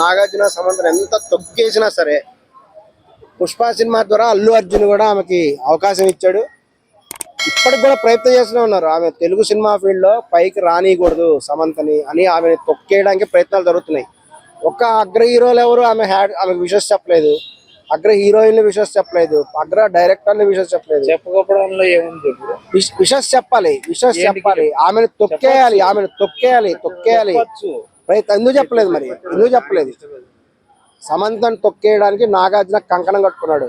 నాగార్జున సమంతను ఎంత తొక్కేసినా సరే పుష్ప సినిమా ద్వారా అల్లు అర్జున్ కూడా ఆమెకి అవకాశం ఇచ్చాడు. ఇప్పటికి కూడా ప్రయత్నం చేస్తూనే ఉన్నారు. ఆమె తెలుగు సినిమా ఫీల్డ్లో పైకి రానియకూడదు సమంతని అని ఆమెను తొక్కేయడానికి ప్రయత్నాలు జరుగుతున్నాయి. ఒక్క అగ్ర హీరోలు ఎవరు? ఆమె హ్యాడ్ ఆమెకు విషస్ చెప్పలేదు. అగ్ర హీరోయిన్లు విషస్ చెప్పలేదు. అగ్ర డైరెక్టర్లు విషస్ చెప్పలేదు. చెప్పుకోవడంలో ఏముంది విషస్ చెప్పాలి. విషస్ చెప్పాలి. ఆమెను తొక్కేయాలి. ఆమెను తొక్కేయాలి. తొక్కేయాలి. ప్రయత్నం ఎందుకు చెప్పలేదు మరి? ఎందుకు చెప్పలేదు? సమంతను తొక్కేయడానికి నాగార్జున కంకణం కట్టుకున్నాడు.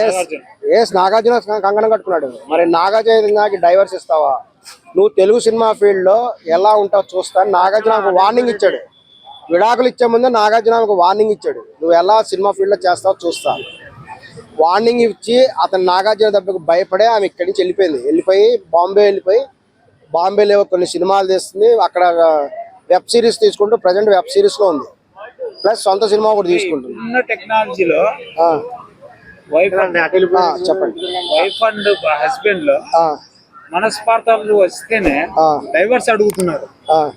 ఎస్ ఎస్ నాగార్జున కంకణం కట్టుకున్నాడు. మరి నాగార్జునకి డైవర్స్ ఇస్తావా? నువ్వు తెలుగు సినిమా ఫీల్డ్లో ఎలా ఉంటావు చూస్తాను. నాగార్జున ఒక వార్నింగ్ ఇచ్చాడు. విడాకులు ఇచ్చే ముందే నాగార్జున ఒక వార్నింగ్ ఇచ్చాడు. నువ్వు ఎలా సినిమా ఫీల్డ్లో చేస్తావు చేస్తావో చూస్తా. వార్నింగ్ ఇచ్చి అతను నాగార్జున దెబ్బకు భయపడే ఆమె ఇక్కడి నుంచి వెళ్ళిపోయింది. వెళ్ళిపోయి బాంబే వెళ్ళిపోయి బాంబేలో కొన్ని సినిమాలు తీస్తుంది. అక్కడ వెబ్ సిరీస్ తీసుకుంటూ ప్రజెంట్ వెబ్ సిరీస్లో ఉంది. ప్లస్ సొంత సినిమా కూడా తీసుకుంటుంది. ఉన్న టెక్నాలజీలో ఆ, వైఫ్ చెప్పండి. వైఫ్ అండ్ హస్బెండ్లో ఆ, మనస్పార్థాలు వస్తేనే ఆ, డైవర్స్ అడుగుతున్నారు. ఆ,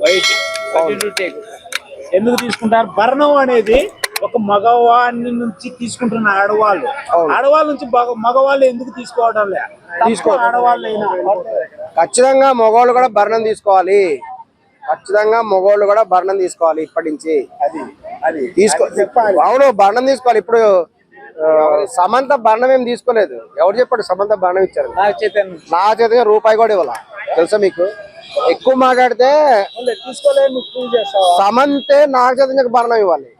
వైట్ ఎందుకు తీసుకుంటారు? భరణం అనేది ఒక మగవాడిని నుంచి తీసుకుంటున్న ఆడవాళ్ళు. ఆడవాళ్ళ నుంచి మగ- మగవాళ్ళు ఎందుకు తీసుకోవడం లే? తీసుకో- ఆడవాళ్ళైనా. ఖచ్చితంగా మగవాళ్ళు కూడా భరణం తీసుకోవాలి. ఖచ్చితంగా మగవాళ్ళు కూడా భరణం తీసుకోవాలి ఇప్పటి నుంచి. అది అది. తీసుకో అవును భరణం తీసుకోవాలి. ఇప్పుడు సమంత భరణం ఏం తీసుకోలేదు. ఎవరు చెప్పాడు సమంత భరణం ఇచ్చారు నా చేతిగా రూపాయి కూడా ఇవ్వాల? తెలుసా మీకు? ఎక్కువ మాట్లాడితే సమంతే నా చేతిగా భరణం ఇవ్వాలి.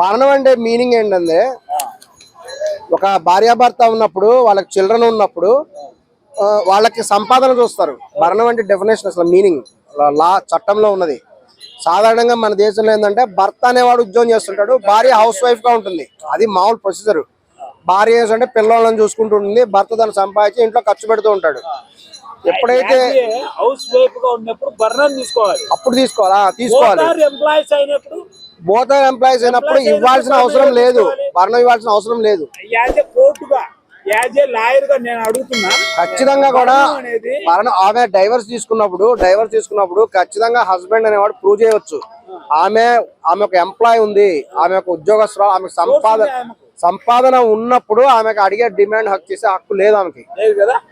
భరణం అంటే మీనింగ్ ఏంటంటే ఒక భార్యాభర్త ఉన్నప్పుడు వాళ్ళకి చిల్డ్రన్ ఉన్నప్పుడు వాళ్ళకి సంపాదన చూస్తారు. భరణం అంటే డెఫినేషన్ అసలు మీనింగ్ లా చట్టంలో ఉన్నది. సాధారణంగా మన దేశంలో ఏంటంటే భర్త అనేవాడు ఉద్యోగం చేస్తుంటాడు భార్య హౌస్ వైఫ్గా ఉంటుంది. అది మామూలు ప్రొసీజర్ భార్య ఏంటంటే పిల్లలను చూసుకుంటూ ఉంటుంది భర్త దాన్ని సంపాదించి ఇంట్లో ఖర్చు పెడుతూ ఉంటాడు. ఎప్పుడైతే హౌస్ వైఫ్గా ఉన్నప్పుడు భరణం తీసుకోవాలి. అప్పుడు తీసుకోవాలా తీసుకోవాలి. ఎంప్లాయీస్ అయినప్పుడు బోత్ ఎంప్లాయీస్ అయినప్పుడు ఇవ్వాల్సిన అవసరం లేదు. భరణం ఇవ్వాల్సిన అవసరం లేదు. కోర్టుగా యాజ్ ఏ లాయర్గా నేను అడుగుతున్నా ఖచ్చితంగా కూడా భరణం ఆమె డైవర్స్ తీసుకున్నప్పుడు డైవర్స్ తీసుకున్నప్పుడు ఖచ్చితంగా హస్బెండ్ అనేవాడు ప్రూవ్ చేయవచ్చు. ఆమె ఆమె ఒక ఎంప్లాయ్ ఉంది ఆమె ఒక ఉద్యోగస్తురాలు ఆమె సంపాదన సంపాదన ఉన్నప్పుడు ఆమెకు అడిగే డిమాండ్ హక్కు చేసే హక్కు లేదు ఆమెకి.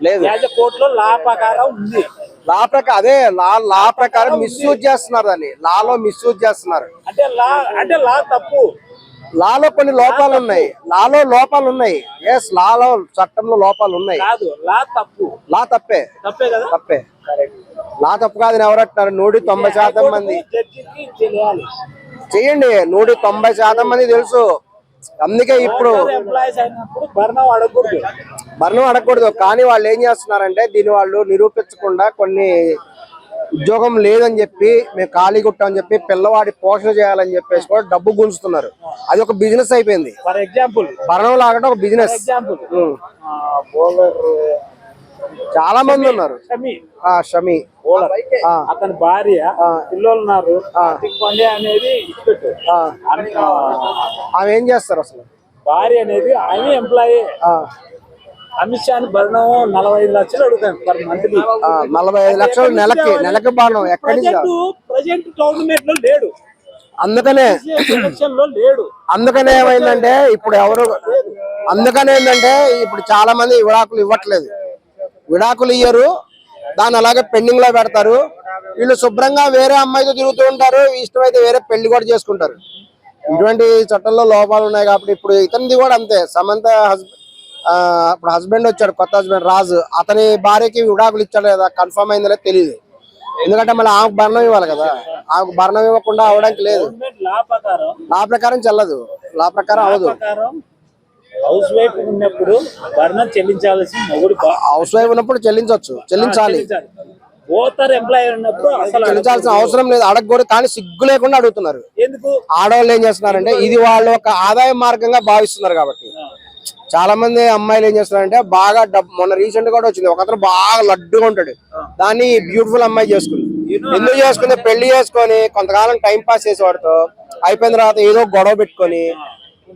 లేదు కోర్టులో లా ప్రకారం ఉంది. లా ప్రకారం అదే లా లా ప్రకారం మిస్యూజ్ చేస్తున్నారు దాన్ని. లాలో మిస్యూజ్ చేస్తున్నారు. అంటే లా అంటే లా తప్పు. లాలో కొన్ని లోపాలు ఉన్నాయి. లాలో లోపాలు ఉన్నాయి. ఎస్ లాలో చట్టంలో లోపాలు ఉన్నాయి. కాదు లా తప్పు. లా తప్పే. తప్పే కదా? తప్పే. లా తప్పు కాదని ఎవరంటున్నారు నూటి తొంభై శాతం మంది. చెయ్యండి నూటి తొంభై శాతం మంది తెలుసు. అందుకే ఇప్పుడు భరణం అడగకూడదు. కానీ వాళ్ళు ఏం చేస్తున్నారంటే దీన్ని వాళ్ళు నిరూపించకుండా కొన్ని ఉద్యోగం లేదని చెప్పి మేము ఖాళీ కుట్టామని చెప్పి పిల్లవాడి పోషణ చేయాలని చెప్పేసి కూడా డబ్బు గుంజుతున్నారు. అది ఒక బిజినెస్ అయిపోయింది. For example. భరణం లాగడం ఒక బిజినెస్. ఎగ్జాంపుల్. బౌలర్ చాలా మంది ఉన్నారు. షమి. ఆ షమి. బౌలర్. ఆ, అతని భార్య పిల్లలు ఉన్నారు. అనేది. ఆమె- ఏం చేస్తారు అసలు? భార్య అనేది ఆమె ఎంప్లాయీ ఆ, అమిత్ షాని భరణం నలభై ఐదు లక్షలు అడుగుతాను పర్ మంత్లీ నలభై ఐదు లక్షలు నెలకి నెలకి భరణం ఎక్కడి ప్రజెంట్ గవర్నమెంట్లో లేడు. అందుకనే లేడు. అందుకనే ఏమైందంటే ఇప్పుడు ఎవరు అందుకనే ఏంటంటే ఇప్పుడు చాలా మంది విడాకులు ఇవ్వట్లేదు. విడాకులు ఇయ్యరు. దాన్ని అలాగే పెండింగ్లో పెడతారు. వీళ్ళు శుభ్రంగా వేరే అమ్మాయితో తిరుగుతూ ఉంటారు. ఇష్టమైతే వేరే పెళ్ళి కూడా చేసుకుంటారు. ఇటువంటి చట్టంలో లోపాలు ఉన్నాయి కాబట్టి ఇప్పుడు ఇతనిది కూడా అంతే. సమంత హస్బెండ్ ఇప్పుడు హస్బెండ్ వచ్చాడు కొత్త హస్బెండ్ రాజు. అతని భార్యకి విడాకులు ఇచ్చాడు కదా కన్ఫర్మ్ అయిందో లేదో తెలియదు ఎందుకంటే మళ్ళీ ఆమెకు భరణం ఇవ్వాలి కదా. ఆమెకు భరణం ఇవ్వకుండా అవడానికి లేదు. లా ప్రకారం చెల్లదు. లా ప్రకారం అవదు. హౌస్ వైఫ్ ఉన్నప్పుడు భరణం చెల్లించాల్సిన మొగుడు హౌస్ వైఫ్ ఉన్నప్పుడు చెల్లించవచ్చు. చెల్లించాలి. ఓతర్ ఎంప్లాయీ ఉన్నప్పుడు అసలు చెల్లించాల్సిన అవసరం లేదు. అడగకూడదు. కానీ సిగ్గు లేకుండా అడుగుతున్నారు. ఎందుకు? ఆడవాళ్ళు ఏం చేస్తున్నారంటే ఇది వాళ్ళు ఒక ఆదాయ మార్గంగా భావిస్తున్నారు కాబట్టి. చాలా మంది అమ్మాయిలు ఏం చేస్తున్నారంటే బాగా డబ్బు మొన్న రీసెంట్ కూడా వచ్చింది. ఒక అతను బాగా లడ్డుగా ఉంటాడు. దాన్ని బ్యూటిఫుల్ అమ్మాయి చేసుకుంది. ఎందుకు చేసుకుంది? పెళ్ళి చేసుకొని కొంతకాలం టైం పాస్ చేసేవాడితో అయిపోయిన తర్వాత ఏదో గొడవ పెట్టుకొని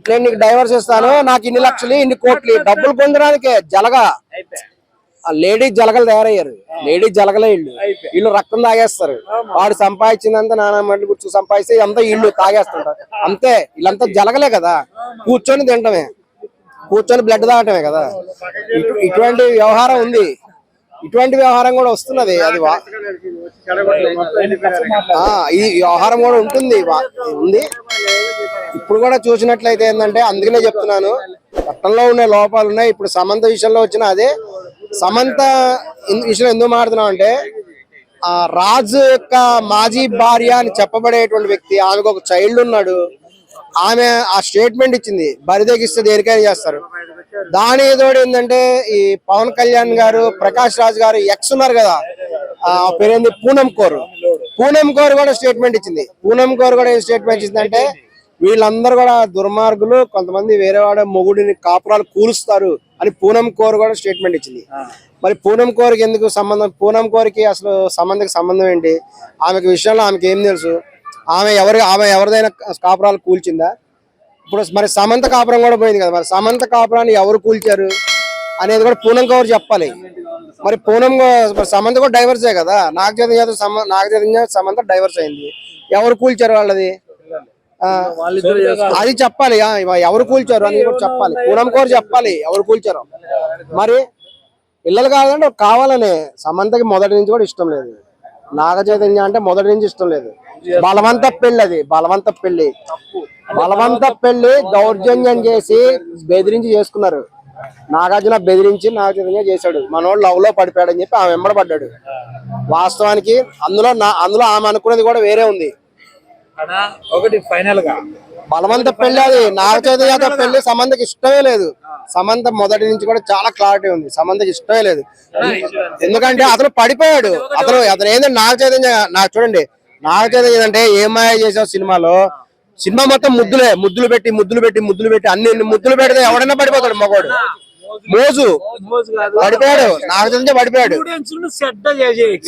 నేను నీకు డైవర్స్ ఇస్తాను నాకు ఇన్ని లక్షలు ఇన్ని కోట్లు డబ్బులు పొందడానికే జలగా. అయిపోయి? ఆ లేడీ జలగలు తయారయ్యారు. లేడీ జలగలే ఇల్లు. వీళ్ళు రక్తం తాగేస్తారు. వాడు సంపాదించిందంతా నానా మళ్ళీ కూర్చొని సంపాదిస్తే అంతా ఇల్లు తాగేస్తుంటారు. అంతే. వీళ్ళంతా జలగలే కదా. కూర్చొని తింటమే. కూర్చొని బ్లడ్ తాగటమే కదా. ఇటు- ఇటువంటి వ్యవహారం ఉంది. ఇటువంటి వ్యవహారం కూడా వస్తున్నది. అది వా- ఆ, ఈ వ్యవహారం కూడా ఉంటుంది. వా- ఉంది. ఇప్పుడు కూడా చూసినట్లయితే ఏంటంటే అందుకనే చెప్తున్నాను. చట్టంలో ఉండే లోపాలు ఉన్నాయి. ఇప్పుడు సమంత విషయంలో వచ్చిన అదే. సమంత విషయంలో ఎందుకు మాడుతున్నాం అంటే ఆ రాజు యొక్క మాజీ భార్య అని చెప్పబడేటువంటి వ్యక్తి ఆమెకు ఒక చైల్డ్ ఉన్నాడు. ఆమె ఆ స్టేట్మెంట్ ఇచ్చింది బరిదెగిస్తే దేనికైనా చేస్తారు. దాని తోడు ఏంటంటే ఈ పవన్ కళ్యాణ్ గారు ప్రకాష్ రాజ్ గారు ఎక్స్ ఉన్నారు కదా ఆ పేరేంది? పూనం కోరు. పూనం కోరు కూడా స్టేట్మెంట్ ఇచ్చింది. పూనం కోరు కూడా ఏం స్టేట్మెంట్ ఇచ్చిందంటే వీళ్ళందరూ కూడా దుర్మార్గులు కొంతమంది వేరే వాడ మొగుడిని కాపురాలు కూలుస్తారు అని పూనం కోరు కూడా స్టేట్మెంట్ ఇచ్చింది. మరి పూనం కోరికి ఎందుకు సంబంధం? పూనం కోరికి అసలు సంబంధకి సంబంధం ఏంటి? ఆమెకి విషయంలో ఆమెకి ఏం తెలుసు? ఆమె ఎవరి ఆమె ఎవరిదైనా కాపురాలు కూల్చిందా? ఇప్పుడు మరి సమంత కాపురం కూడా పోయింది కదా మరి సమంత కాపురాన్ని ఎవరు కూల్చారు అనేది కూడా పూనం కౌర్ చెప్పాలి. మరి పూనం మరి సమంత కూడా డైవర్సే కదా నాగ సమ నాగ సమంత డైవర్స్ అయింది. ఎవరు కూల్చారు వాళ్ళది? అది చెప్పాలి ఎవరు కూల్చారు అని కూడా చెప్పాలి. పూనం కోరు చెప్పాలి ఎవరు కూల్చారు. మరి పిల్లలు కాదంటే కావాలనే సమంతకి మొదటి నుంచి కూడా ఇష్టం లేదు. నాగ చైతన్య అంటే మొదటి నుంచి ఇష్టం లేదు. బలవంత పెళ్ళి అది బలవంత పెళ్ళి బలవంత పెళ్ళి దౌర్జన్యం చేసి బెదిరించి చేసుకున్నారు. నాగార్జున బెదిరించి నాగ చైతన్య చేశాడు. మనోడు లవ్లో పడిపోయాడు అని చెప్పి ఆమె వెంబడబడ్డాడు వాస్తవానికి అందులో నా అందులో ఆమె అనుకున్నది కూడా వేరే ఉంది. ఒకటి ఫైనల్గా. బలవంత పెళ్ళి అది. నాగ చైతన్యతో పెళ్ళి సమంతకి ఇష్టమే లేదు. సమంత మొదటి నుంచి కూడా చాలా క్లారిటీ ఉంది. సమంతకి ఇష్టమే లేదు. ఎందుకంటే అతను పడిపోయాడు. అతను అతను ఏంటంటే నాగ చైతన్య నాకు చూడండి. చైతన్య అంటే ఏమాయ చేసావు సినిమాలో? సినిమా మొత్తం ముద్దులే ముద్దులు పెట్టి ముద్దులు పెట్టి ముద్దులు పెట్టి అన్ని ముద్దులు పెడితే ఎవడైనా పడిపోతాడు మగవాడు మోజు. పడిపోయాడు. నాగ చైతన్య పడిపోయాడు.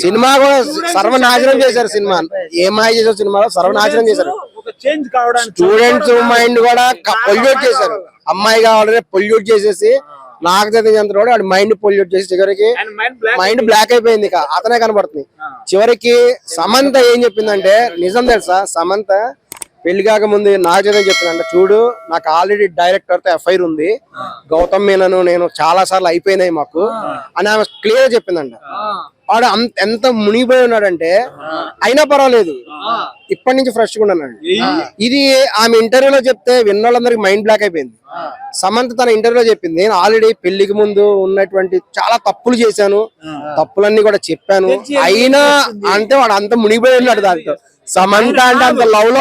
సినిమా కూడా సర్వనాశనం చేశారు సినిమా. ఏమాయ చేసావు సినిమాలో? సర్వనాశనం చేశారు. స్టూడెంట్స్ మైండ్ కూడా పొల్యూట్ చేశారు. అమ్మాయి కావాలని పొల్యూట్ చేసేసి నాకు చదివినంత కూడా వాడి మైండ్ పొల్యూట్ చేసి చివరికి మైండ్ బ్లాక్ అయిపోయింది. ఇక అతనే కనబడుతుంది. చివరికి సమంత ఏం చెప్పిందంటే నిజం తెలుసా? సమంత పెళ్ళి కాక ముందు నాకు చదివి చెప్పిందంటే చూడు నాకు ఆల్రెడీ డైరెక్టర్తో ఎఫ్ఐఆర్ ఉంది. గౌతమ్ మీనను నేను చాలా సార్లు అయిపోయినాయి మాకు. అని ఆమె క్లియర్ చెప్పిందంట. వాడు అంత ఎంత మునిగిపోయి ఉన్నాడంటే అయినా పర్వాలేదు. ఇప్పటి నుంచి ఫ్రెష్గా ఉన్నాడు ఇది ఆమె ఇంటర్వ్యూలో చెప్తే విన్నోళ్ళందరికి మైండ్ బ్లాక్ అయిపోయింది. సమంత తన ఇంటర్వ్యూలో చెప్పింది నేను ఆల్రెడీ పెళ్ళికి ముందు ఉన్నటువంటి చాలా తప్పులు చేశాను. తప్పులన్నీ కూడా చెప్పాను. అయినా అంటే వాడు అంత మునిగిపోయి ఉన్నాడు దాంతో. సమంత అంటే అంత లవ్